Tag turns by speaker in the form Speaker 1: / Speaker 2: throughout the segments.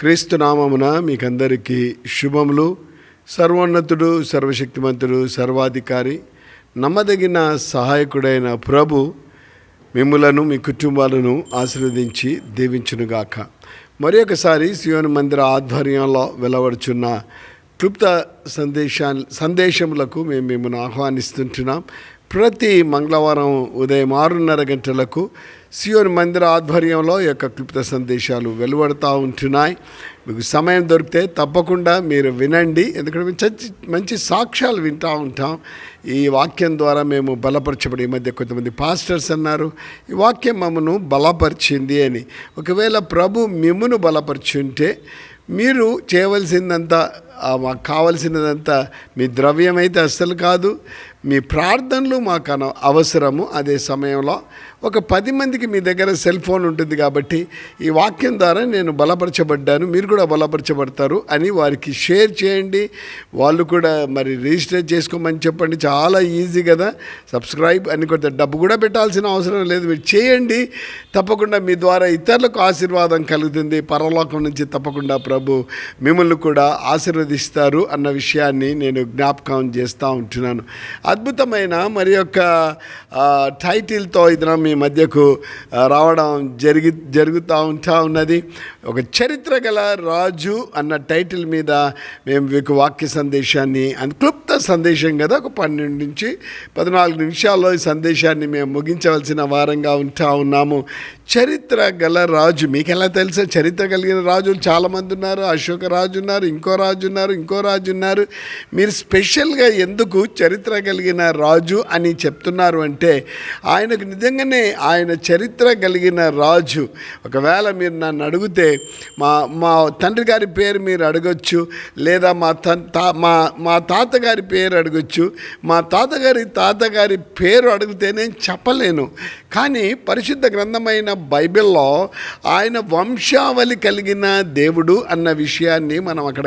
Speaker 1: క్రీస్తు నామమున మీకందరికీ శుభములు. సర్వోన్నతుడు సర్వశక్తిమంతుడు సర్వాధికారి నమ్మదగిన సహాయకుడైన ప్రభు మిమ్ములను మీ కుటుంబాలను ఆశీర్వదించి దీవించునుగాక. మరి ఒకసారి సియోని మందిర ఆధ్వర్యంలో వెలువడుచున్న క్లుప్త సందేశా సందేశములకు మేము మిమ్మల్ని ఆహ్వానిస్తుంటున్నాం. ప్రతి మంగళవారం ఉదయం ఆరున్నర గంటలకు సియోని మందిర ఆధ్వర్యంలో యొక్క క్లుప్త సందేశాలు వెలువడుతూ ఉంటున్నాయి. మీకు సమయం దొరికితే తప్పకుండా మీరు వినండి. ఎందుకంటే మేము చచ్చి మంచి సాక్ష్యాలు వింటూ ఉంటాం. ఈ వాక్యం ద్వారా మేము బలపరచబడి ఈ మధ్య కొంతమంది పాస్టర్స్ అన్నారు. ఈ వాక్యం మమ్మను బలపరిచింది అని. ఒకవేళ ప్రభు మిమ్మును బలపరిచుంటే మీరు చేయవలసిందంతా మాకు కావలసినదంతా మీ ద్రవ్యం అయితే అస్సలు కాదు. మీ ప్రార్థనలు మాకు అన అవసరము. అదే సమయంలో ఒక పది మందికి మీ దగ్గర సెల్ ఫోన్ ఉంటుంది కాబట్టి ఈ వాక్యం ద్వారా నేను బలపరచబడ్డాను. మీరు కూడా బలపరచబడతారు అని వారికి షేర్ చేయండి. వాళ్ళు కూడా మరి రిజిస్టర్ చేసుకోమని చెప్పండి. చాలా ఈజీ కదా. సబ్స్క్రైబ్ అని కొంత డబ్బు కూడా పెట్టాల్సిన అవసరం లేదు. మీరు చేయండి. తప్పకుండా మీ ద్వారా ఇతరులకు ఆశీర్వాదం కలుగుతుంది. పరలోకం నుంచి తప్పకుండా ప్రభు మిమ్మల్ని కూడా ఆశీర్వదిస్తారు అన్న విషయాన్ని నేను జ్ఞాపకం చేస్తూ ఉంటున్నాను. అద్భుతమైన మరి యొక్క టైటిల్తో ఇది మీ మధ్యకు రావడం జరిగి జరుగుతూ ఉంటా ఉన్నది. ఒక చరిత్ర గల రాజు అన్న టైటిల్ మీద మేము మీకు వాక్య సందేశాన్ని అంత క్లుప్త సందేశం కదా ఒక పన్నెండు నుంచి పద్నాలుగు నిమిషాల్లో ఈ సందేశాన్ని మేము ముగించవలసిన వారంగా ఉంటా ఉన్నాము. చరిత్ర గల రాజు మీకు ఎలా తెలుసా? చరిత్ర కలిగిన రాజులు చాలామంది ఉన్నారు. అశోక రాజు ఉన్నారు ఇంకో రాజు ఉన్నారు ఇంకో రాజు ఉన్నారు. మీరు స్పెషల్గా ఎందుకు చరిత్ర కలిగిన రాజు అని చెప్తున్నారు అంటే ఆయనకు నిజంగానే ఆయన చరిత్ర కలిగిన రాజు. ఒకవేళ మీరు నన్ను అడిగితే మా మా తండ్రి గారి పేరు మీరు అడగొచ్చు లేదా మా తన్ తా మా మా తాతగారి పేరు అడగొచ్చు మా తాతగారి తాతగారి పేరు అడిగితే నేను చెప్పలేను. కానీ పరిశుద్ధ గ్రంథమైన బైబిల్లో ఆయన వంశావళి కలిగిన దేవుడు అన్న విషయాన్ని మనం అక్కడ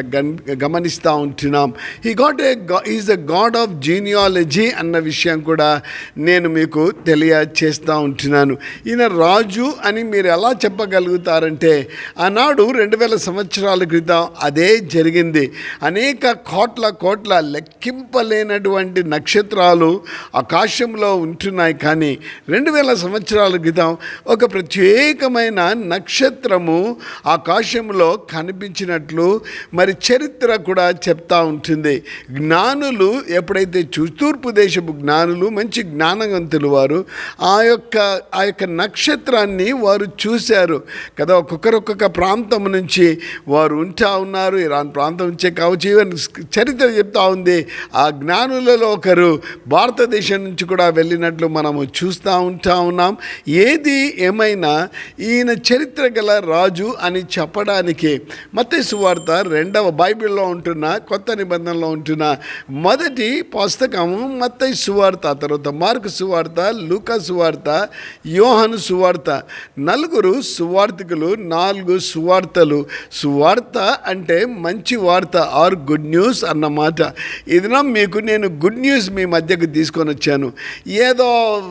Speaker 1: గమనిస్తూ ఉంటున్నాం. ఈ God a is a God of genealogy అన్న విషయం కూడా నేను మీకు తెలియచేస్తూ ఉంటున్నాను. ఈయన రాజు అని మీరు ఎలా చెప్పగలుగుతారంటే ఆనాడు రెండు వేల సంవత్సరాల క్రితం అదే జరిగింది. అనేక కోట్ల కోట్ల లెక్కింపలేనటువంటి నక్షత్రాలు ఆకాశంలో ఉంటున్నాయి కానీ రెండు వేల సంవత్సరాల క్రితం ఒక ప్రత్యేకమైన నక్షత్రము ఆకాశంలో కనిపించినట్లు మరి చరిత్ర కూడా చెప్తా ఉంటుంది. జ్ఞానులు ఎప్పుడైతే తూర్పు దేశపు జ్ఞానులు మంచి జ్ఞానవంతులు వారు ఆ యొక్క ఆ యొక్క నక్షత్రాన్ని వారు చూశారు. కదా ఒక్కొక్కరు ఒక్కొక్క ప్రాంతం నుంచి వారు ఉంటా ఉన్నారు. ఇరాన్ ప్రాంతం నుంచే కావచ్చు ఈవెన్ చరిత్ర చెప్తా ఉంది. ఆ జ్ఞానులలో ఒకరు భారతదేశం నుంచి కూడా వెళ్ళినట్లు మనము చూస్తూ ఉంటాం ఉన్నాం. ఏది ఏమైనా ఈయన చరిత్ర గల రాజు అని చెప్పడానికి. మత్తయి వార్త రెండవ బైబిల్లో ఉంటున్న కొత్త నిబంధనలో ఉంటున్న. మొదటి పుస్తకము మత్తయి సువార్త తర్వాత మార్కు సువార్త లూకా సువార్త యోహను సువార్త. నలుగురు సువార్థికులు నాలుగు సువార్తలు. సువార్త అంటే మంచి వార్త ఆర్ గుడ్ న్యూస్ అన్నమాట. ఇదిన మీకు నేను గుడ్ న్యూస్ మీ మధ్యకు తీసుకొని వచ్చాను. ఏదో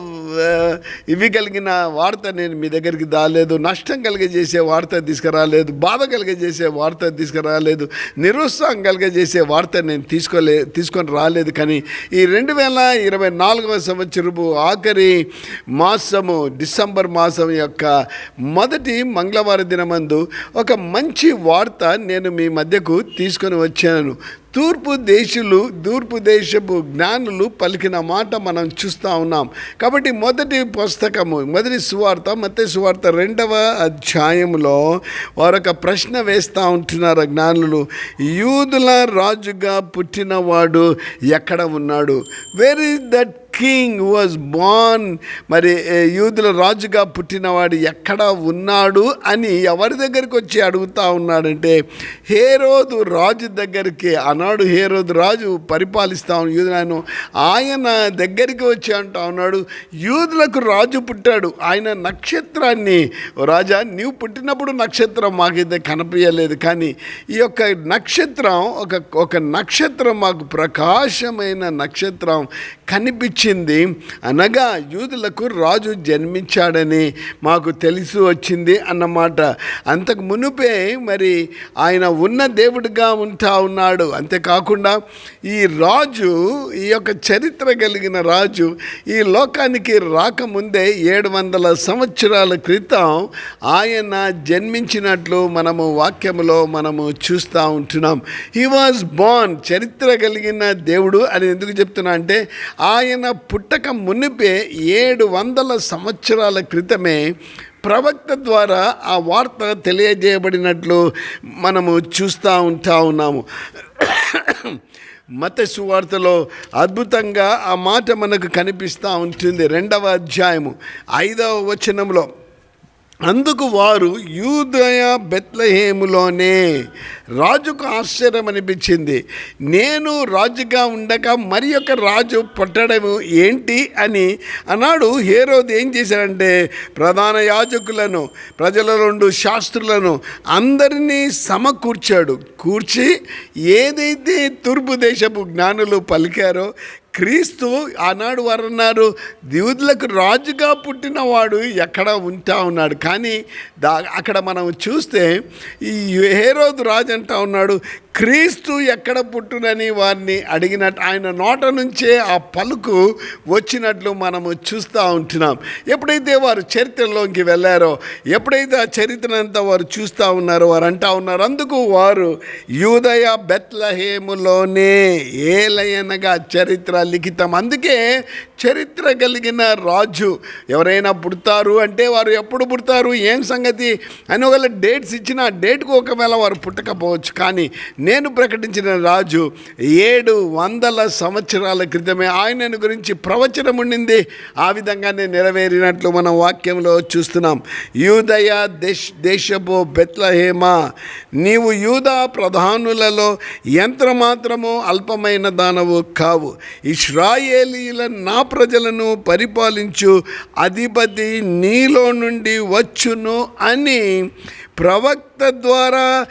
Speaker 1: ఇవి కలిగిన వార్త నేను మీ దగ్గరికి దాలేదు నష్టం కలిగజేసే వార్త తీసుకురాలేదు. బాధ కలిగజేసే వార్త తీసుకురాలేదు. నిరుత్సాహం కలిగజేసే వార్త నేను తీసుకోలే తీసుకొని రాలేదు. కానీ ఈ రెండు వేల ఇరవై నాలుగవ సంవత్సరపు ఆఖరి మాసము డిసెంబర్ మాసం యొక్క మొదటి మంగళవారం దినమందు ఒక మంచి వార్త నేను మీ మధ్యకు తీసుకొని వచ్చాను. తూర్పు దేశులు తూర్పు దేశపు జ్ఞానులు పలికిన మాట మనం చూస్తూ ఉన్నాం. కాబట్టి మొదటి పుస్తకము మొదటి సువార్త మొదటి సువార్త రెండవ అధ్యాయంలో వారొక ప్రశ్న వేస్తూ ఉంటున్నారు జ్ఞానులు. యూదుల రాజుగా పుట్టినవాడు ఎక్కడ ఉన్నాడు? Where is that king was born మరి యూదుల రాజుగా పుట్టినవాడు ఎక్కడ ఉన్నాడు అని ఎవరి దగ్గరికి వచ్చి అడుగుతా ఉన్నాడంటే హేరోదు రాజు దగ్గరికి అన్నాడు హేరోదు రాజు పరిపాలిస్తా ఉన్న యూదులను ఆయన దగ్గరికి వచ్చి అంటా ఉన్నాడు యూదులకు రాజు పుట్టాడు ఆయన నక్షత్రాన్ని రాజా నీవు పుట్టినప్పుడు నక్షత్రం మాకైతే కనిపించలేదు కానీ ఈ యొక్క నక్షత్రం ఒక ఒక నక్షత్రం మాకు ప్రకాశమైన నక్షత్రం కనిపించింది. అనగా యూదులకు రాజు జన్మించాడని మాకు తెలిసి వచ్చింది అన్నమాట. అంతకు మునుపే మరి ఆయన ఉన్న దేవుడిగా ఉంటా ఉన్నాడు. అంతేకాకుండా ఈ రాజు ఈ యొక్క చరిత్ర కలిగిన రాజు ఈ లోకానికి రాకముందే ఏడు వందల సంవత్సరాల క్రితం ఆయన జన్మించినట్లు మనము వాక్యములో మనము చూస్తూ ఉంటున్నాం. హీ వాజ్ బాన్ చరిత్ర కలిగిన దేవుడు అని ఎందుకు చెప్తున్నా అంటే ఆయన పుట్టక మునిపే ఏడు వందల సంవత్సరాల క్రితమే ప్రవక్త ద్వారా ఆ వార్త తెలియజేయబడినట్లు మనము చూస్తూ ఉంటా ఉన్నాము. మత సువార్తలో అద్భుతంగా ఆ మాట మనకు కనిపిస్తూ ఉంటుంది. రెండవ అధ్యాయము ఐదవ వచనంలో. అందుకు వారు యూదయ బెత్లహేములోనే రాజుకు ఆశ్చర్యం అనిపించింది. నేను రాజుగా ఉండగా మరి యొక్క రాజు పుట్టడము ఏంటి అని అన్నాడు. హేరోది ఏం చేశాడంటే ప్రధాన యాజకులను ప్రజల రెండు శాస్త్రులను అందరినీ సమకూర్చాడు. కూర్చి ఏదైతే తూర్పు దేశపు జ్ఞానులు పలికారో క్రీస్తు ఆనాడు వారు అన్నారు రాజుగా పుట్టినవాడు ఎక్కడ ఉంటా ఉన్నాడు. కానీ దా అక్కడ మనం చూస్తే ఈ హేరోదు రాజు అంటా ఉన్నాడు క్రీస్తు ఎక్కడ పుట్టునని వారిని అడిగినట్టు ఆయన నోట నుంచే ఆ పలుకు వచ్చినట్లు మనము చూస్తూ ఉంటున్నాం. ఎప్పుడైతే వారు చరిత్రలోకి వెళ్ళారో ఎప్పుడైతే ఆ చరిత్రనంతా వారు చూస్తూ ఉన్నారో వారు అంటా ఉన్నారు అందుకు వారు యూదయ బెత్లహేములోనే ఏలయనగా చరిత్ర లిఖితం. అందుకే చరిత్ర కలిగిన రాజు ఎవరైనా పుడతారు అంటే వారు ఎప్పుడు పుడతారు ఏం సంగతి అని ఒకవేళ డేట్స్ ఇచ్చిన డేట్కు ఒకవేళ వారు పుట్టకపోవచ్చు. కానీ నేను ప్రకటించిన రాజు ఏడు వందల సంవత్సరాల క్రితమే ఆయనను గురించి ప్రవచనం ఉండింది. ఆ విధంగానే నెరవేరినట్లు మనం వాక్యంలో చూస్తున్నాం. యూదయ దేశ దేశపు బెత్లహేమ నీవు యూదా ప్రధానులలో ఎంత మాత్రము అల్పమైన దానవు కావు. ఇష్రాయేలీల నా ప్రజలను పరిపాలించు అధిపతి నీలో నుండి వచ్చును అని ప్రవక్త ద్వారా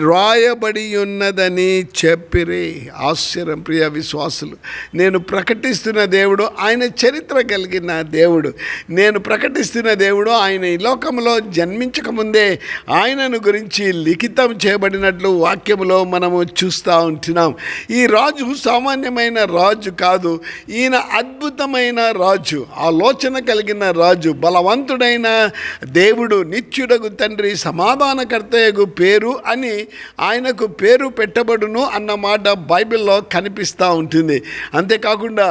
Speaker 1: రాయబడి ఉన్నదని చెప్పిరి. ఆశ్చర్యం ప్రియ విశ్వాసులు. నేను ప్రకటిస్తున్న దేవుడు ఆయన చరిత్ర కలిగిన దేవుడు. నేను ప్రకటిస్తున్న దేవుడు ఆయన ఈ లోకంలో జన్మించకముందే ఆయనను గురించి లిఖితం చేయబడినట్లు వాక్యములో మనము చూస్తూ ఉంటున్నాం. ఈ రాజు సామాన్యమైన రాజు కాదు. ఈయన అద్భుతమైన రాజు. ఆలోచన కలిగిన రాజు. బలవంతుడైన దేవుడు. నిత్యుడగు తండ్రి. సమాధానకర్తయ్యకు పేరు అని ఆయనకు పేరు పెట్టబడును అన్నమాట బైబిల్లో కనిపిస్తూ ఉంటుంది. అంతేకాకుండా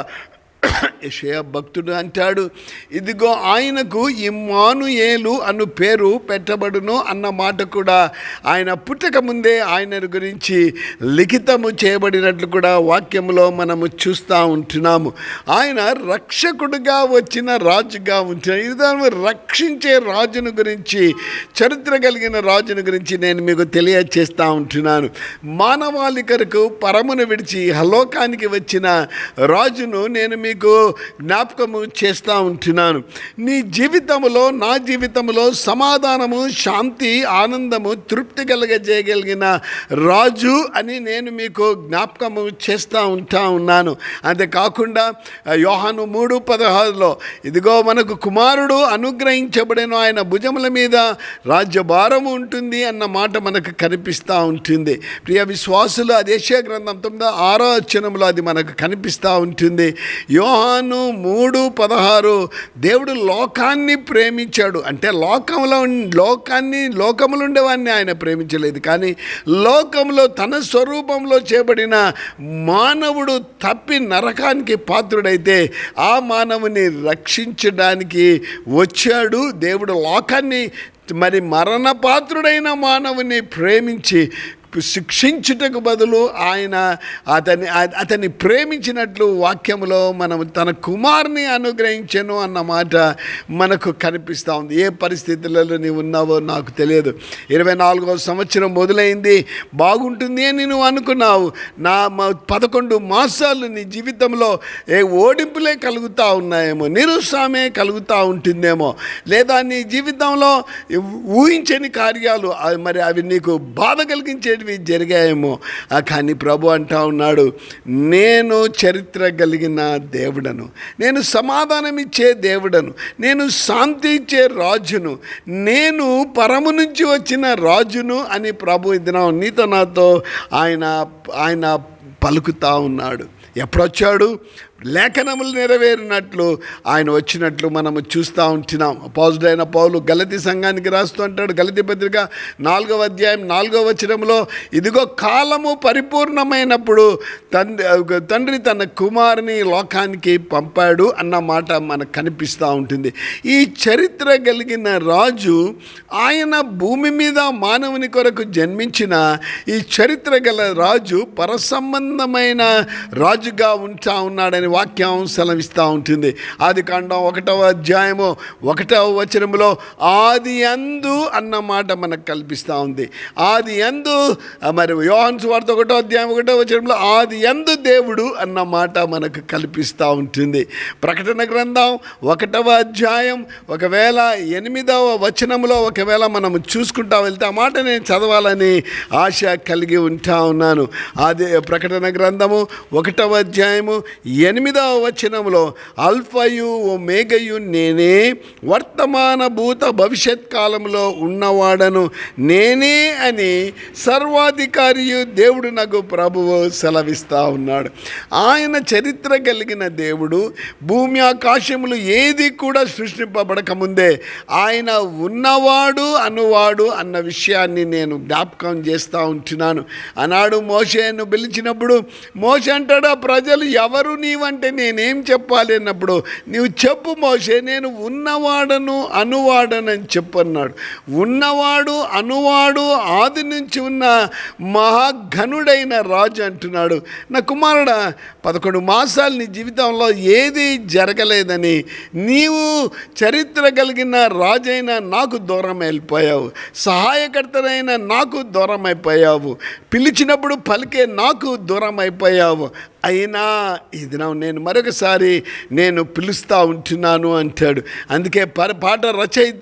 Speaker 1: యషయ భక్తుడు అంటాడు ఇదిగో ఆయనకు ఇమ్మానుయేలు అను పేరు పెట్టబడును అన్న మాట కూడా ఆయన పుట్టక ముందే ఆయన గురించి లిఖితము చేయబడినట్లు కూడా వాక్యంలో మనము చూస్తూ ఉంటున్నాము. ఆయన రక్షకుడుగా వచ్చిన రాజుగా ఉంచిన ఇది రక్షించే రాజును గురించి చరిత్ర కలిగిన రాజును గురించి నేను మీకు తెలియచేస్తూ ఉంటున్నాను. మానవాళికరకు పరమును విడిచి హలోకానికి వచ్చిన రాజును నేను మీ మీకు జ్ఞాపకము చేస్తూ ఉంటున్నాను. నీ జీవితంలో నా జీవితంలో సమాధానము శాంతి ఆనందము తృప్తి కలగజేయగలిగిన రాజు అని నేను మీకు జ్ఞాపకము చేస్తూ ఉంటా ఉన్నాను. అంతేకాకుండా యోహాను మూడు పదహారులో ఇదిగో మనకు కుమారుడు అనుగ్రహించబడిన ఆయన భుజముల మీద రాజ్యభారము ఉంటుంది అన్న మాట మనకు కనిపిస్తూ ఉంటుంది. ప్రియ విశ్వాసులు అదేశ గ్రంథం తొమ్మిదో ఆరో అచ్చనంలో అది మనకు కనిపిస్తూ ఉంటుంది. యోహాను మూడు పదహారు దేవుడు లోకాన్ని ప్రేమించాడు. అంటే లోకంలో లోకాన్ని లోకములు ఉండేవాడిని ఆయన ప్రేమించలేదు. కానీ లోకంలో తన స్వరూపంలో చేయబడిన మానవుడు తప్పి నరకానికి పాత్రుడైతే ఆ మానవుని రక్షించడానికి వచ్చాడు. దేవుడు లోకాన్ని మరి మరణపాత్రుడైన మానవుని ప్రేమించి శిక్షించుటకు బదులు ఆయన అతని అతన్ని ప్రేమించినట్లు వాక్యంలో మనం తన కుమార్ని అనుగ్రహించను అన్న మాట మనకు కనిపిస్తూ ఉంది. ఏ పరిస్థితులలో నీవు ఉన్నావో నాకు తెలియదు. ఇరవై నాలుగో సంవత్సరం మొదలైంది. బాగుంటుంది అని నువ్వు అనుకున్నావు. నా పదకొండు మాసాలు నీ జీవితంలో ఏ ఓడింపులే కలుగుతూ ఉన్నాయేమో నిరుత్సాహమే కలుగుతూ ఉంటుందేమో లేదా నీ జీవితంలో ఊహించని కార్యాలు అవి మరి అవి నీకు బాధ కలిగించే ఇలాంటివి జరిగాయేమో. కానీ ప్రభు అంటా ఉన్నాడు నేను చరిత్ర కలిగిన దేవుడను నేను సమాధానం ఇచ్చే దేవుడను నేను శాంతి ఇచ్చే రాజును నేను పరము నుంచి వచ్చిన రాజును అని ప్రభు ఇదినా నీతో నాతో ఆయన ఆయన పలుకుతా ఉన్నాడు. ఎప్పుడొచ్చాడు? లేఖనములు నెరవేరినట్లు ఆయన వచ్చినట్లు మనము చూస్తూ ఉంటున్నాం. అయిన పౌలు గలతి సంఘానికి రాస్తూ అంటాడు. గలతి పత్రిక నాలుగవ అధ్యాయం నాలుగవ వచనంలో ఇదిగో కాలము పరిపూర్ణమైనప్పుడు తండ్రి తండ్రి తన కుమారుని లోకానికి పంపాడు అన్న మాట మనకు కనిపిస్తూ ఉంటుంది. ఈ చరిత్ర కలిగిన రాజు ఆయన భూమి మీద మానవుని కొరకు జన్మించిన ఈ చరిత్ర గల రాజు పరసంబంధమైన రాజుగా ఉంటా ఉన్నాడని వాక్యం సెలవిస్తూ ఉంటుంది. ఆది కాండం ఒకటవ అధ్యాయము ఒకటవ వచనములో ఆది అందు అన్న మాట మనకు కల్పిస్తూ ఉంది. ఆది అందు మరి యోహన్స్ వార్త ఒకటో అధ్యాయం ఒకటో వచనంలో ఆది ఎందు దేవుడు అన్న మాట మనకు కల్పిస్తూ ఉంటుంది. ప్రకటన గ్రంథం ఒకటవ అధ్యాయం ఒకవేళ ఎనిమిదవ వచనంలో ఒకవేళ మనం చూసుకుంటా వెళ్తే ఆ మాట నేను చదవాలని ఆశ కలిగి ఉంటా ఉన్నాను. అది ప్రకటన గ్రంథము ఒకటవ అధ్యాయము ఎనిమిదవ వచనంలో అల్ఫయు ఓ మేఘయు నేనే వర్తమాన భూత భవిష్యత్ కాలంలో ఉన్నవాడను నేనే అని సర్వాధికారియు దేవుడు నాకు ప్రభువు సెలవిస్తూ ఉన్నాడు. ఆయన చరిత్ర కలిగిన దేవుడు భూమి ఆకాశములు ఏది కూడా సృష్టింపబడకముందే ఆయన ఉన్నవాడు అనువాడు అన్న విషయాన్ని నేను జ్ఞాపకం చేస్తూ ఉంటున్నాను. ఆనాడు మోషేను పిలిచినప్పుడు మోష అంటాడా ప్రజలు ఎవరు అంటే నేనేం చెప్పాలి అన్నప్పుడు నీవు చెప్పు మోసే నేను ఉన్నవాడను అనువాడనని చెప్పన్నాడు ఉన్నవాడు అనువాడు ఆది నుంచి ఉన్న మహాఘనుడైన రాజు అంటున్నాడు. నా కుమారుడా పదకొండు మాసాలు నీ జీవితంలో ఏది జరగలేదని నీవు చరిత్ర కలిగిన రాజైన నాకు దూరం వెళ్ళిపోయావు సహాయకర్తనైన నాకు దూరం అయిపోయావు పిలిచినప్పుడు పలికే నాకు దూరం అయిపోయావు అయినా ఇది నేను మరొకసారి నేను పిలుస్తూ ఉంటున్నాను అంటాడు. అందుకే పర పాట రచయిత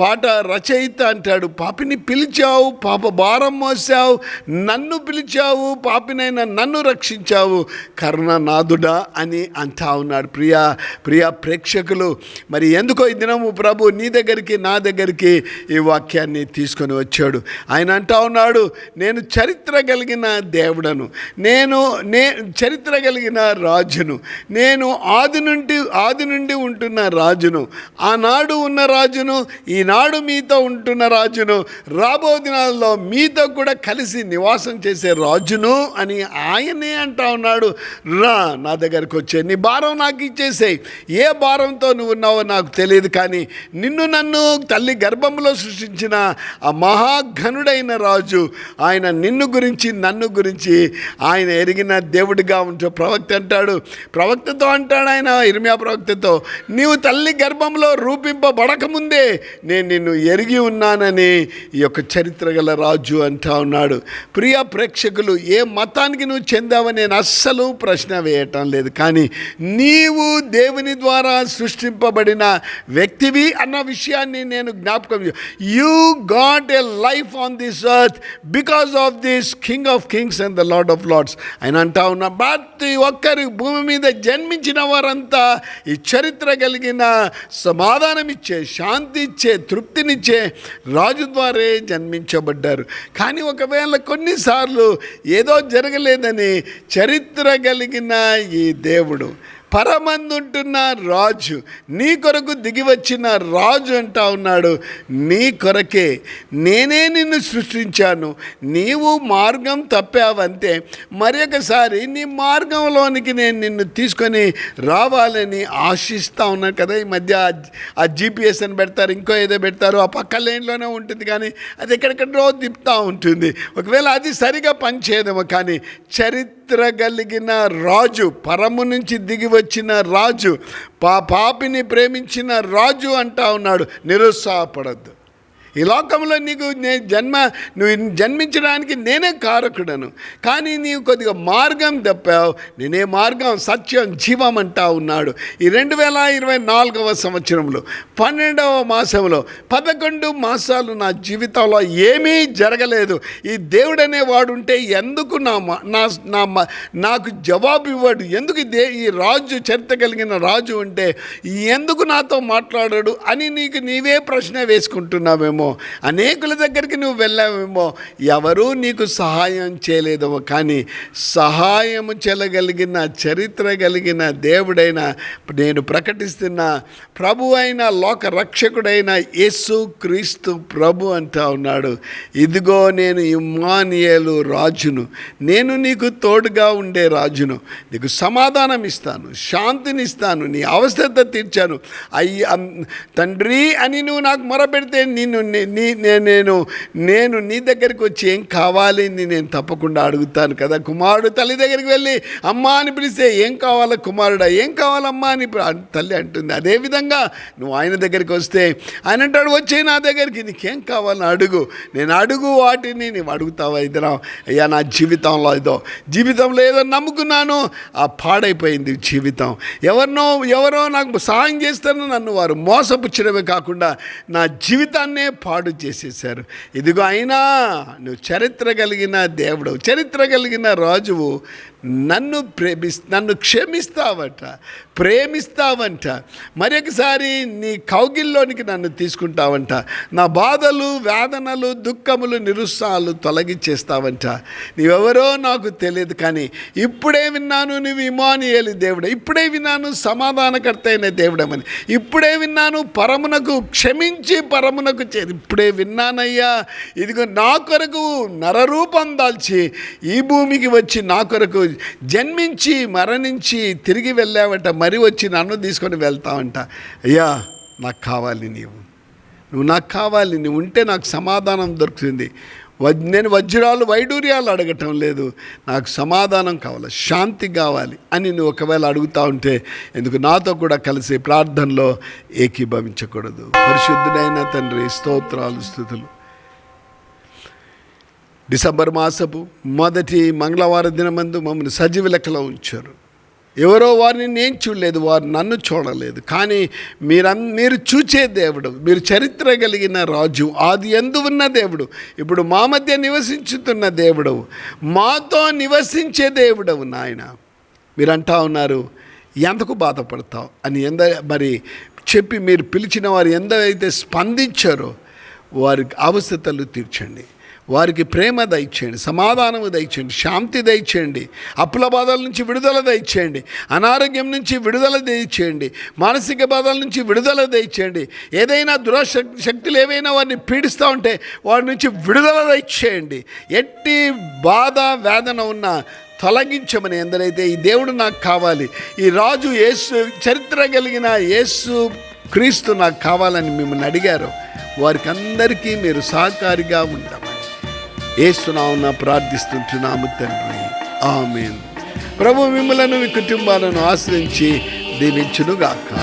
Speaker 1: పాట రచయిత అంటాడు. పాపిని పిలిచావు పాప భారం మోసావు నన్ను పిలిచావు పాపినైనా నన్ను రక్షించావు కరుణనాథుడా అని అంటా ఉన్నాడు. ప్రియా ప్రియా ప్రేక్షకులు మరి ఎందుకో ఈ దినము ప్రభు నీ దగ్గరికి నా దగ్గరికి ఈ వాక్యాన్ని తీసుకొని వచ్చాడు. ఆయన అంటా ఉన్నాడు నేను చరిత్ర కలిగిన దేవుడను. నేను నే చరి చరిత్ర కలిగిన రాజును. నేను ఆది నుండి ఆది నుండి ఉంటున్న రాజును. ఆనాడు ఉన్న రాజును ఈనాడు మీతో ఉంటున్న రాజును రాబో దినాల్లో మీతో కూడా కలిసి నివాసం చేసే రాజును అని ఆయనే అంటా ఉన్నాడు. రా నా దగ్గరకు వచ్చే. నీ భారం నాకు ఇచ్చేసేయి. ఏ భారంతో నువ్వు ఉన్నావో నాకు తెలియదు కానీ నిన్ను నన్ను తల్లి గర్భంలో సృష్టించిన ఆ మహాఘనుడైన రాజు ఆయన నిన్ను గురించి నన్ను గురించి ఆయన ఎరిగిన దేవుడిగా ఉంటూ ప్రవక్త అంటాడు ప్రవక్తతో అంటాడు ఆయన ఇర్మియా ప్రవక్తతో నీవు తల్లి గర్భంలో రూపింపబడకముందే నేను నిన్ను ఎరిగి ఉన్నానని ఈ యొక్క చరిత్ర గల రాజు అంటా ఉన్నాడు. ప్రియ ప్రేక్షకులు ఏ మతానికి నువ్వు చెందావని నేను అస్సలు ప్రశ్న వేయటం లేదు. కానీ నీవు దేవుని ద్వారా సృష్టింపబడిన వ్యక్తివి అన్న విషయాన్ని నేను జ్ఞాపకం you got a life on this earth because of this king of kings and the lord of lords ఆయన అంటా ఉన్నా ప్రతి ఒక్కరి భూమి మీద జన్మించిన వారంతా ఈ చరిత్ర కలిగిన సమాధానమిచ్చే శాంతి ఇచ్చే తృప్తినిచ్చే రాజు ద్వారే జన్మించబడ్డారు. కానీ ఒకవేళ కొన్నిసార్లు ఏదో జరగలేదని చరిత్ర కలిగిన ఈ దేవుడు పరమందుంటున్న రాజు నీ కొరకు దిగి వచ్చిన రాజు అంటా ఉన్నాడు. నీ కొరకే నేనే నిన్ను సృష్టించాను. నీవు మార్గం తప్పావంతే మరి ఒకసారి నీ మార్గంలోనికి నేను నిన్ను తీసుకొని రావాలని ఆశిస్తూ ఉన్నాను కదా. ఈ మధ్య ఆ- జీపీఎస్ అని పెడతారు ఇంకో ఏదో పెడతారు ఆ పక్క లైన్లోనే ఉంటుంది కానీ అది ఎక్కడెక్కడో తిప్పుతూ ఉంటుంది. ఒకవేళ అది సరిగా పనిచేయదేమో కానీ చరిత్ర కలిగిన రాజు పరము నుంచి దిగి వచ్చిన రాజు పా పాపిని ప్రేమించిన రాజు అంటా ఉన్నాడు. నిరుత్సాహపడద్దు. ఈ లోకంలో నీకు నేను జన్మ నువ్వు జన్మించడానికి నేనే కారకుడను. కానీ నీవు కొద్దిగా మార్గం తప్పావు. నేనే మార్గం సత్యం జీవం అంటా ఉన్నాడు. ఈ రెండు వేల ఇరవై నాలుగవ సంవత్సరంలో పన్నెండవ మాసంలో పదకొండు మాసాలు నా జీవితంలో ఏమీ జరగలేదు. ఈ దేవుడనే వాడుంటే ఉంటే ఎందుకు నా నా నా మ- నాకు జవాబు ఇవ్వడు? ఎందుకు దే ఈ రాజు చరిత్ర కలిగిన రాజు ఉంటే ఎందుకు నాతో మాట్లాడాడు అని నీకు నీవే ప్రశ్న వేసుకుంటున్నావేమో. అనేకుల దగ్గరికి నువ్వు వెళ్ళావేమో? ఎవరూ నీకు సహాయం చేయలేదేమో. కానీ సహాయం చేయగలిగిన చరిత్ర కలిగిన దేవుడైన నేను ప్రకటిస్తున్న ప్రభు అయిన లోక రక్షకుడైన యేసు క్రీస్తు ప్రభు అంటా ఉన్నాడు. ఇదిగో నేను ఇమ్మానియేలు రాజును. నేను నీకు తోడుగా ఉండే రాజును. నీకు సమాధానం ఇస్తాను శాంతినిస్తాను నీ అవస్థత తీర్చాను. అయ్యి తండ్రి అని నువ్వు నాకు మొరపెడితే నిన్ను నీ నేను నేను నీ దగ్గరికి వచ్చి ఏం కావాలి నేను తప్పకుండా అడుగుతాను కదా. కుమారుడు తల్లి దగ్గరికి వెళ్ళి అమ్మా అని పిలిస్తే ఏం కావాలా కుమారుడా? ఏం కావాలమ్మా అని తల్లి అంటుంది. అదేవిధంగా నువ్వు ఆయన దగ్గరికి వస్తే ఆయన అంటాడు వచ్చే నా దగ్గరికి నీకేం కావాలని అడుగు. నేను అడుగు వాటిని నువ్వు అడుగుతావా? ఇద్దరా అయ్యా నా జీవితంలో ఏదో జీవితంలో ఏదో నమ్ముకున్నాను ఆ పాడైపోయింది జీవితం. ఎవరినో ఎవరో నాకు సహాయం చేస్తాను నన్ను వారు మోసపుచ్చడమే కాకుండా నా జీవితాన్నే పాడు చేసేసారు ఇదిగో అయినా నువ్వు చరిత్ర కలిగిన దేవుడు చరిత్ర కలిగిన రాజువు నన్ను ప్రేమిస్ నన్ను క్షమిస్తావట ప్రేమిస్తావంట. మరొకసారి నీ కౌగిల్లోనికి నన్ను తీసుకుంటావంట. నా బాధలు వేదనలు దుఃఖములు నిరుత్సాహాలు తొలగించేస్తావంట నీవెవరో నాకు తెలియదు కానీ ఇప్పుడే విన్నాను నువ్వు ఇమానియలి దేవుడు. ఇప్పుడే విన్నాను సమాధానకర్త అయిన దేవుడమని. ఇప్పుడే విన్నాను పరమునకు క్షమించి పరమునకు చే ఇప్పుడే విన్నానయ్యా. ఇదిగో నా కొరకు నరరూపం దాల్చి ఈ భూమికి వచ్చి నా కొరకు జన్మించి మరణించి తిరిగి వెళ్ళావట మరి వచ్చి నన్ను తీసుకొని వెళ్తావంట. అయ్యా నాకు కావాలి నీవు. నువ్వు నాకు కావాలి నువ్వు ఉంటే నాకు సమాధానం దొరుకుతుంది. వజ్- నేను వజ్రాలు వైడూర్యాలు అడగటం లేదు. నాకు సమాధానం కావాలి శాంతి కావాలి అని నువ్వు ఒకవేళ అడుగుతా ఉంటే ఎందుకు నాతో కూడా కలిసి ప్రార్థనలో ఏకీభవించకూడదు. పరిశుద్ధుడైన తండ్రి స్తోత్రాలు స్థుతులు. డిసెంబర్ మాసపు మొదటి మంగళవారం దినమందు మమ్మల్ని సజీవ లెక్కలో ఉంచారు. ఎవరో వారిని నేను చూడలేదు వారు నన్ను చూడలేదు. కానీ మీరన్ మీరు చూచే దేవుడు మీరు చరిత్ర కలిగిన రాజు ఆది ఎందు ఉన్న దేవుడు ఇప్పుడు మా మధ్య నివసించుతున్న దేవుడవు మాతో నివసించే దేవుడవు నాయన. మీరు అంటా ఉన్నారు ఎంతకు బాధపడతావు? అని ఎంత మరి చెప్పి మీరు పిలిచిన వారు ఎందరైతే స్పందించారో వారి అవసరతలు తీర్చండి. వారికి ప్రేమ దయచేయండి సమాధానము దయచేయండి శాంతి దయచేయండి అప్పుల బాధల నుంచి విడుదల దయచేయండి అనారోగ్యం నుంచి విడుదల దయచేయండి మానసిక బాధల నుంచి విడుదల దయచేయండి ఏదైనా దురశక్తి శక్తులు ఏవైనా వారిని పీడిస్తూ ఉంటే వారి నుంచి విడుదల దయచేయండి. ఎట్టి బాధ వేదన ఉన్న తొలగించమని ఎందరైతే ఈ దేవుడు నాకు కావాలి ఈ రాజు యేసు చరిత్ర కలిగిన యేసు క్రీస్తు నాకు కావాలని మిమ్మల్ని అడిగారు. వారికి అందరికీ మీరు సహకారిగా ఉంటాం. ఏసునామున ప్రార్థిస్తుంటున్నాము తండ్రి. ఆమెన్. ప్రభు మిమ్మలను మీ కుటుంబాలను ఆశ్రయించి దీవించునుగాక.